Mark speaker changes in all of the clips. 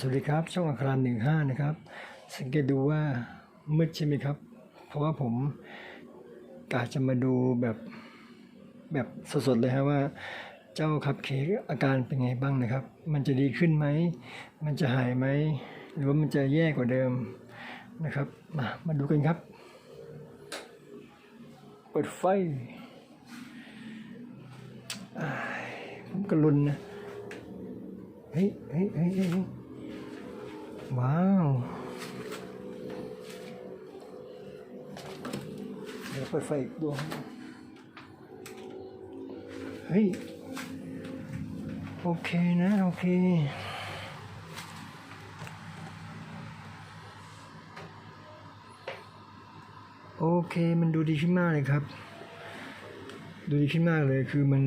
Speaker 1: สวัสดีครับ ช่องอัครามหนึ่งห้านะครับ สังเกตดูว่ามืดใช่ไหมครับ เพราะว่าผมกะจะมาดูแบบแบบสดๆเลยครับว่า เจ้าคัพเค้กอาการเป็นไงบ้างนะครับ มันจะดีขึ้นไหม มันจะหายไหม หรือว่ามันจะแย่กว่าเดิมนะครับ มามาดูกันครับ เปิดไฟอ้ายผมกระลุนนะเฮ้ยเฮ้ยเฮ้ย ว้าวเดี๋ยวเปิดไฟอีกดวงเฮ้ย โอเคนะ โอเคโอเค มันดูดีขึ้นมากเลยครับ ดูดีขึ้นมากเลย คือมัน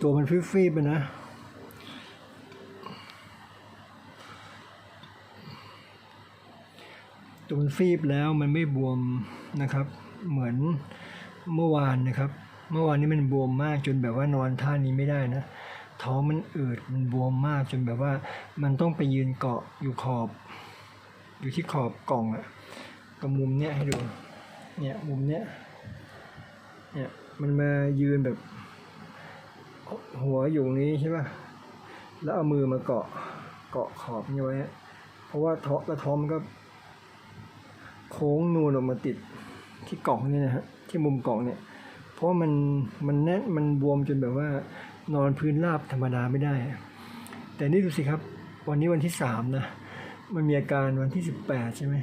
Speaker 1: ตัวมันฟีบๆไปนะ ตัวมันฟีบแล้วมันไม่บวมนะครับ เหมือนเมื่อวานนะครับ เมื่อวานนี้มันบวมมากจนแบบว่านอนท่านี้ไม่ได้นะท้องมันอืดมันบวมมากจนแบบว่ามันต้องไปยืนเกาะอยู่ขอบ อยู่ที่ขอบกล่องอะกับมุมเนี้ยให้ดูเนี่ยมุมเนี้ยเนี่ยมันมายืนแบบ หัวอยู่ตรงนี้ใช่ป่ะแล้วเอามือมาเกาะเกาะขอบนี่ไว้เพราะว่าท้องกระท้องมันก็ ค้งนูนออกมาติดที่กล่องนี่นะฮะที่มุมกล่องเนี่ย เพราะมันมันแน่นมันบวมจนแบบว่านอนพื้นราบธรรมดาไม่ได้ แต่นี่ดูสิครับ วันนี้วันที่สามนะ มันมีอาการวันที่สิบแปดใช่ไหม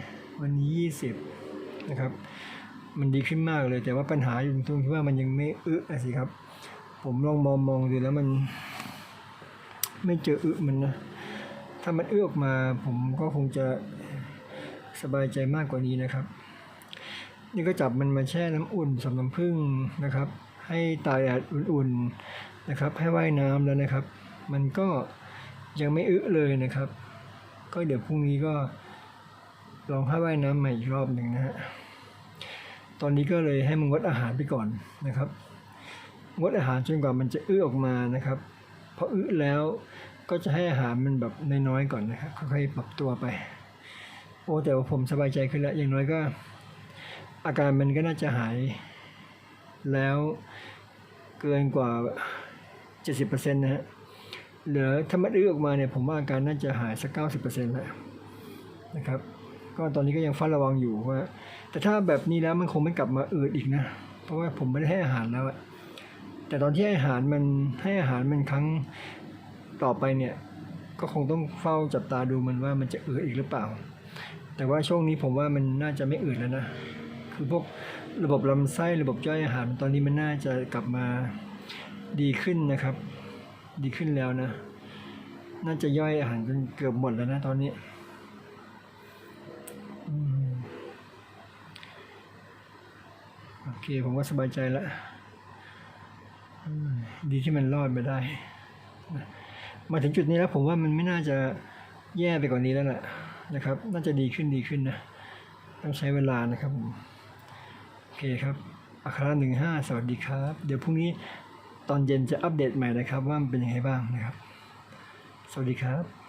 Speaker 1: วันนี้ยี่สิบนะครับ มันดีขึ้นมากเลยแต่ว่าปัญหาอยู่ตรงที่ว่ามันยังไม่อึอะสิครับ ผมลองมองมองดูแล้วมัน ไม่เจออึมันนะถ้ามันอึออกมาผมก็คงจะ สบายใจมากกว่านี้นะครับ นี่ก็จับมันมาแช่น้ำอุ่นสำน้ำผึ้งนะครับ ให้ตายแดดอุ่นๆนะครับ ให้ว่ายน้ำแล้วนะครับ มันก็ยังไม่อึเลยนะครับ ก็เดี๋ยวพรุ่งนี้ก็ลองให้ว่ายน้ำใหม่อีกรอบหนึ่งนะฮะตอนนี้ก็เลยให้มันงดอาหารไปก่อนนะครับงดอาหารจนกว่ามันจะอื้อออกมานะครับพออื้อแล้วก็จะให้อาหารมันแบบน้อยๆก่อนนะครับค่อยๆปรับตัวไป โอ้แต่ว่าผมสบายใจขึ้นแล้วอย่างน้อยก็ อาการมันก็น่าจะหาย แล้วเกินกว่า 70%นะฮะเหลือถ้ามันอื้อออกมาเนี่ยผมว่าอาการน่าจะหายสัก 90%แล้วนะครับ ก็ตอนนี้ก็ยังเฝ้าระวังอยู่ว่า แต่ถ้าแบบนี้แล้วมันคงไม่กลับมาอืดอีกนะ เพราะว่าผมไม่ได้ให้อาหารแล้วอะแต่ตอนที่ให้อาหารมันให้อาหารมันครั้งต่อไปเนี่ย ก็คงต้องเฝ้าจับตาดูมันว่ามันจะอืดอีกหรือเปล่า แต่ว่าช่วงนี้ผมว่ามันน่าจะไม่อืดแล้วนะ คือพวกระบบลำไส้ระบบย่อยอาหารตอนนี้มันน่าจะกลับมาดีขึ้นนะครับ ดีขึ้นแล้วนะ น่าจะย่อยอาหารจนเกือบหมดแล้วนะตอนนี้โอเคผมก็สบายใจแล้วดีที่มันรอดมาได้ มาถึงจุดนี้แล้วผมว่ามันไม่น่าจะแย่ไปกว่านี้แล้วแหละ นะครับ น่าจะดีขึ้นดีขึ้นนะ ต้องใช้เวลานะครับผมโอเคครับอัคราหนึ่งห้าสวัสดีครับ เดี๋ยวพรุ่งนี้ตอนเย็นจะอัปเดตใหม่นะครับ ว่ามันเป็นยังไงบ้างนะครับ สวัสดีครับ